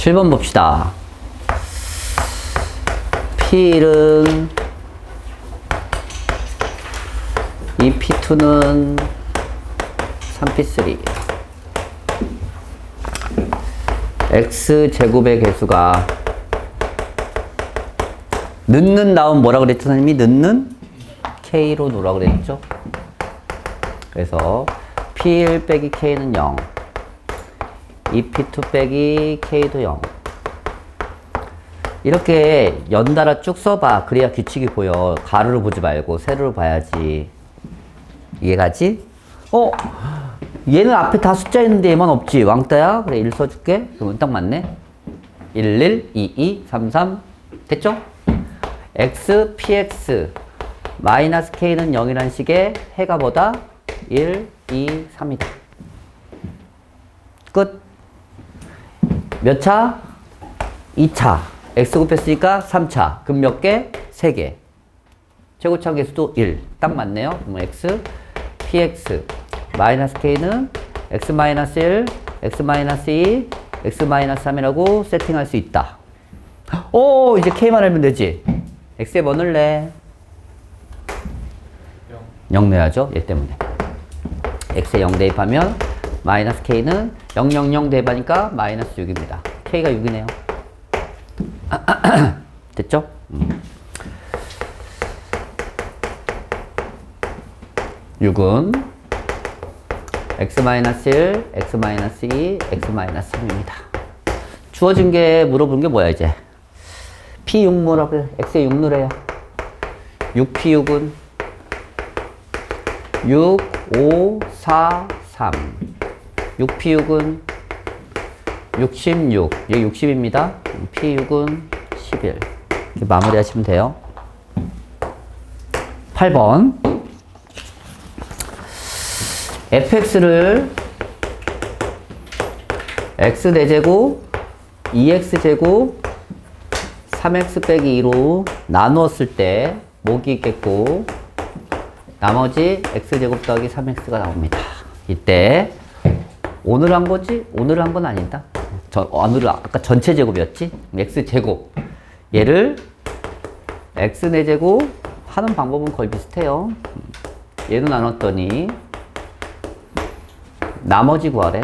7번 봅시다. P1은 이 P2는 3P3 X 제곱의 개수가 는는 다음 뭐라 그랬죠 선생님이? 는는 K로 놓으라 그랬죠? 그래서 P1 빼기 K는 0 2P2 빼기 K도 0 이렇게 연달아 쭉 써봐 그래야 규칙이 보여 가로로 보지 말고 세로로 봐야지 이해가지? 어? 얘는 앞에 다 숫자 있는데 얘만 없지 왕따야? 그래 1 써줄게 그러면 딱 맞네 1, 1, 2, 2, 3, 3 됐죠? x, px 마이너스 k는 0이라는 식의 해가 뭐다? 1, 2, 3이다 끝 몇 차? 2차. x 곱했으니까 3차. 그럼 몇 개? 3개. 최고차 개수도 1. 딱 맞네요. 그럼 x, px, 마이너스 k는 x 마이너스 1, x 마이너스 2, x 마이너스 3이라고 세팅할 수 있다. 오, 이제 k만 알면 되지. x에 뭐 넣을래? 0 넣어야죠. 얘 때문에. x에 0 대입하면 마이너스 k는 0, 0, 0 대입하니까 마이너스 6입니다. k가 6이네요. 됐죠? 음. 6은 x-1, x-2, x-3입니다. 주어진 게 물어보는 게 뭐야 이제? p6 뭐라고 x에 6 넣으래요. 6p6은 6, 5, 4, 3. 6p6은 66. 얘 60입니다. p6은 11. 이렇게 마무리 하시면 돼요. 8번. fx를 x 4제곱, 2x 제곱, 3x 빼기 2로 나누었을 때 목이 있겠고 나머지 x제곱 더하기 3x가 나옵니다. 이때 오늘 한 거지? 오늘 한 건 아니다. 저, 오늘 아까 전체 제곱이었지? x제곱. 얘를 x 4제곱 하는 방법은 거의 비슷해요. 얘도 나눴더니 나머지 구하래.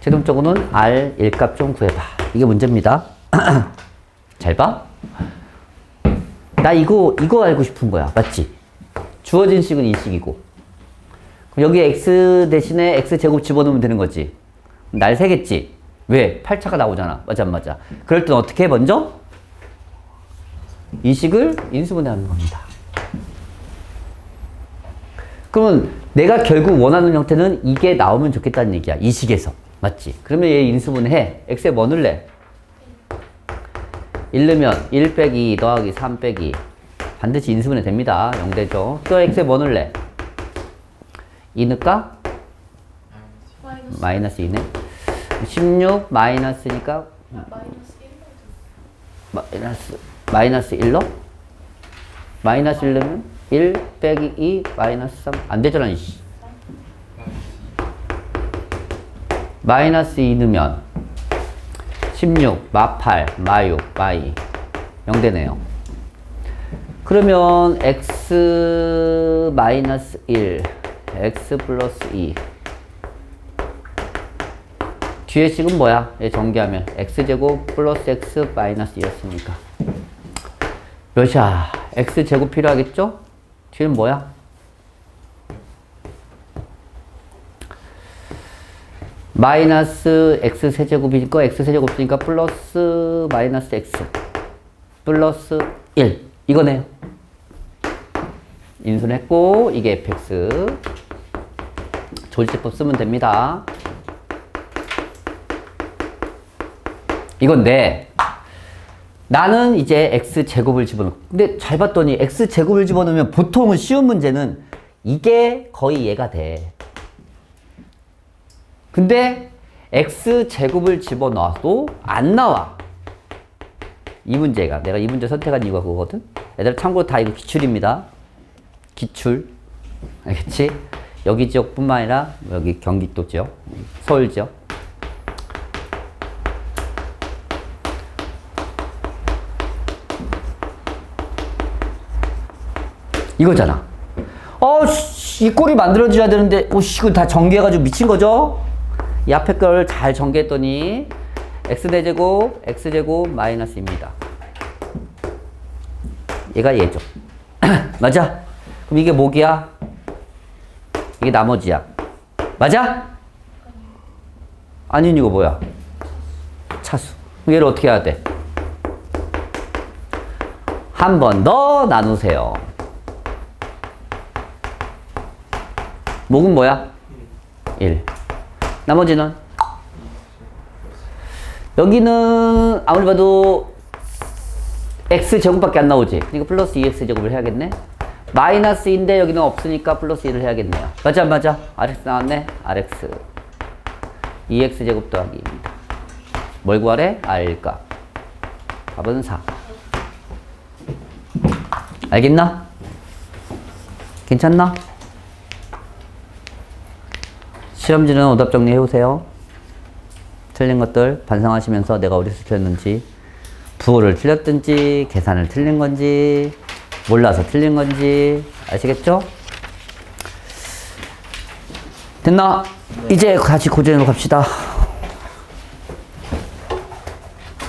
최종적으로는 r 1값 좀 구해봐. 이게 문제입니다. 잘 봐. 나 이거, 이거 알고 싶은 거야. 맞지? 주어진 식은 이 식이고. 여기 x 대신에 x 제곱 집어넣으면 되는 거지. 날 세겠지? 왜? 8차가 나오잖아. 맞아, 안 맞아? 그럴 땐 어떻게 해, 먼저? 이 식을 인수분해하는 겁니다. 그러면 내가 결국 원하는 형태는 이게 나오면 좋겠다는 얘기야. 이 식에서. 맞지? 그러면 얘 인수분해. x에 뭐 넣을래? 1 넣으면 1 빼기 2 더하기 3 빼기 반드시 인수분해 됩니다. 0 되죠. 또 x에 뭐 넣을래? 2 넣을까? 마이너스 마이너스 2네. 16 마이너스니까 아, 마이너스 1 마이너스 마이너스 1로? 마이너스 1 넣으면 1 빼기 2 마이너스 3 안 되잖아 이씨. 마이너스 2 넣으면 16 마8 마6 마2 0 되네요. 그러면 x 마이너스 1 x 플러스 2 뒤에 식은 뭐야? 얘 전개하면 x제곱 플러스 x 마이너스 2였으니까 몇이야? x제곱 필요하겠죠? 뒤는 뭐야? 마이너스 x 세제곱이니까 x 세제곱 이니까 플러스 마이너스 x 플러스 1 이거네요. 인수했고 이게 fx 조리제법 쓰면 됩니다. 이건데 나는 이제 x 제곱을 집어넣고 근데 잘 봤더니 x 제곱을 집어넣으면 보통은 쉬운 문제는 이게 거의 얘가 돼. 근데 x 제곱을 집어넣어도 안 나와. 이 문제가 내가 이 문제 선택한 이유가 그거거든. 얘들 참고로 다 이거 기출입니다. 기출. 알겠지? 여기 지역뿐만 아니라 여기 경기도 지역, 서울 지역 이거잖아. 어, 이 꼴이 만들어져야 되는데, 어, 오씨, 이거 다 전개해가지고 미친 거죠? 이 앞에 걸 잘 전개했더니, x 대제곱, x 제곱 마이너스입니다. 얘가 얘죠. 맞아. 그럼 이게 뭐기야? 이게 나머지야. 맞아? 아니, 이거 뭐야? 차수. 얘를 어떻게 해야 돼? 한 번 더 나누세요. 목은 뭐야? 1. 나머지는? 여기는 아무리 봐도 x 제곱밖에 안 나오지. 그러니까 플러스 2x 제곱을 해야겠네. 마이너스인데 여기는 없으니까 플러스 1을 해야겠네요. 맞아, 맞아. rx 나왔네. rx. 2x 제곱 더하기 2입니다. 뭘 구하래? r값. 답은 4. 알겠나? 괜찮나? 시험지는 오답 정리해 오세요. 틀린 것들 반성하시면서 내가 어디서 틀렸는지, 부호를 틀렸든지, 계산을 틀린 건지, 몰라서 틀린 건지, 아시겠죠? 됐나? 이제 같이 고전으로 갑시다.